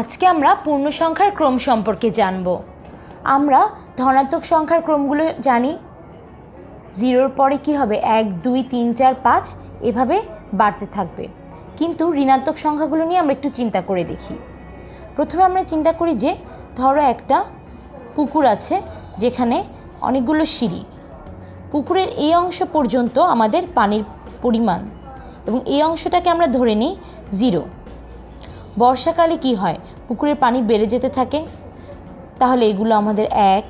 আজকে আমরা পূর্ণ সংখ্যার ক্রম সম্পর্কে জানব। আমরা ধনাত্মক সংখ্যার ক্রমগুলো জানি। জিরোর পরে কি হবে? এক, দুই, তিন, চার, পাঁচ, এভাবে বাড়তে থাকবে। কিন্তু ঋণাত্মক সংখ্যাগুলো নিয়ে আমরা একটু চিন্তা করে দেখি। প্রথমে আমরা চিন্তা করি যে, ধরো একটা পুকুর আছে যেখানে অনেকগুলো সিঁড়ি। পুকুরের এই অংশ পর্যন্ত আমাদের পানির পরিমাণ এবং এই অংশটাকে আমরা ধরে নিই জিরো। বর্ষাকালে কি হয়? পুকুরের পানি বেড়ে যেতে থাকে। তাহলে এগুলো আমাদের এক,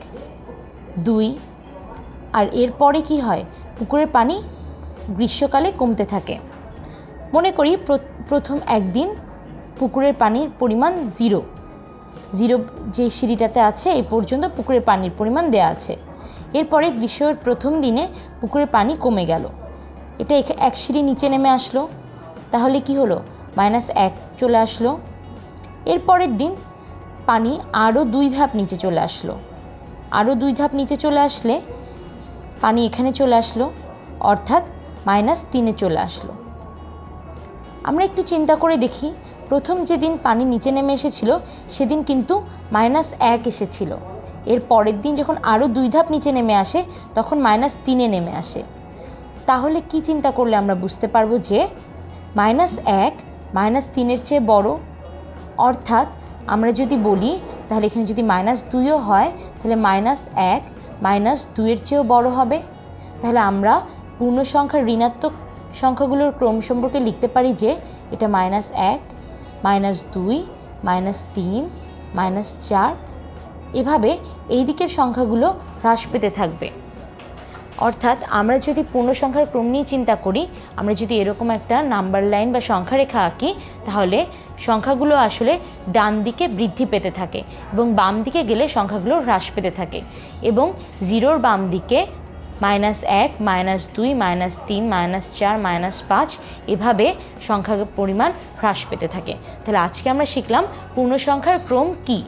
দুই, আর এরপরে কি হয়? পুকুরের পানি গ্রীষ্মকালে কমতে থাকে। মনে করি প্রথম একদিন পুকুরের পানির পরিমাণ জিরো। জিরো যে সিঁড়িটাতে আছে এই পর্যন্ত পুকুরের পানির পরিমাণ দেয়া আছে। এরপরে গ্রীষ্মের প্রথম দিনে পুকুরের পানি কমে গেল। এটা এক সিঁড়ি নিচে নেমে আসলো। তাহলে কি হলো? মাইনাস এক চলে আসলো। এরপরের দিন পানি আরও দুই ধাপ নিচে চলে আসলো। আরও দুই ধাপ নিচে চলে আসলে পানি এখানে চলে আসলো, অর্থাৎ মাইনাস তিনে চলে আসলো। আমরা একটু চিন্তা করে দেখি, প্রথম যেদিন পানি নিচে নেমে এসেছিল, সেদিন কিন্তু মাইনাস এক এসেছিল। এর পরের দিন যখন আরও দুই ধাপ নিচে নেমে আসে, তখন মাইনাস তিনে নেমে আসে। তাহলে কি চিন্তা করলে আমরা বুঝতে পারব যে মাইনাস এক মাইনাস তিনের চেয়ে বড়। অর্থাৎ আমরা যদি বলি, তাহলে এখানে যদি মাইনাস দুইও হয়, তাহলে মাইনাস এক, মাইনাস দুইয়ের চেয়েও বড় হবে। তাহলে আমরা পূর্ণ সংখ্যার ঋণাত্মক সংখ্যাগুলোর ক্রম সম্পর্কে লিখতে পারি যে, এটা মাইনাস এক, মাইনাস দুই, মাইনাস তিন, মাইনাস চার। এভাবে এই দিকের সংখ্যাগুলো হ্রাস পেতে থাকবে। অর্থাৎ আমরা যদি পূর্ণ সংখ্যার ক্রম নিয়ে চিন্তা করি, আমরা যদি এরকম একটা নাম্বার লাইন বা সংখ্যা রেখা আঁকি, তাহলে সংখ্যাগুলো আসলে ডান দিকে বৃদ্ধি পেতে থাকে এবং বাম দিকে গেলে সংখ্যাগুলো হ্রাস পেতে থাকে এবং জিরোর বাম দিকে মাইনাস এক, মাইনাস দুই, মাইনাস তিন, মাইনাস চার, মাইনাস পাঁচ এভাবে সংখ্যার পরিমাণ হ্রাস পেতে থাকে। তাহলে আজকে আমরা শিখলাম পূর্ণ সংখ্যার ক্রম কী?